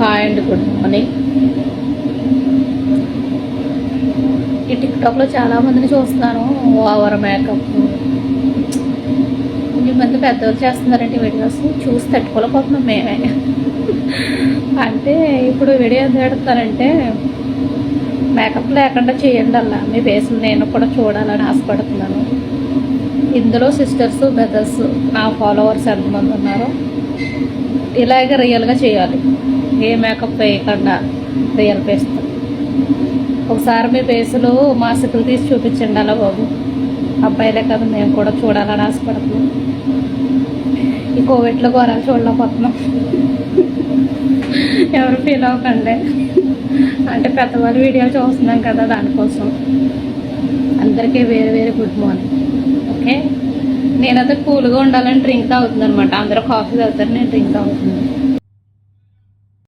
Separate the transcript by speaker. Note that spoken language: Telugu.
Speaker 1: Hi and good morning. ఈ టిక్టాక్లో చాలామందిని చూస్తున్నాను. Over makeup. ఈ మంది పెద్దవాళ్ళు చేస్తున్నారండి వీడియోస్. చూసి తట్టుకోలేకపోతున్నాం మేమే. అంటే ఇప్పుడు వీడియో ఎంత పెడతారంటే మేకప్ లేకుండా చేయండి అలా. మీ ఫేస్ నేను కూడా చూడాలని ఆశపడుతున్నాను. ఇందులో సిస్టర్స్ బ్రదర్స్ నా ఫాలోవర్స్ ఎంతమంది ఉన్నారో ఇలాగే రియల్గా చేయాలి. ఏ మేకప్ వేయకుండా రియల్ ఫేస్తో ఒకసారి మీ ఫేసులు మాసికలు తీసి చూపించండి అలా బాబు. అబ్బాయిలే కదా మేము కూడా చూడాలని ఆశపడుతున్నాం. ఈ కోవిడ్లో ఘోరాలు చూడలేకపోతున్నాం. ఎవరు ఫీల్ అవ్వకండి. అంటే పెద్దవాళ్ళు వీడియోలు చూస్తున్నాం కదా దానికోసం. అందరికీ వేరే వేరే గుడ్ మార్నింగ్ ఓకే నేనైతే కూల్గా ఉండాలని డ్రింక్ తాగుతుంది అనమాట అందరూ కాఫీ తాగుతారు నేను డ్రింక్ తాగుతున్నాను.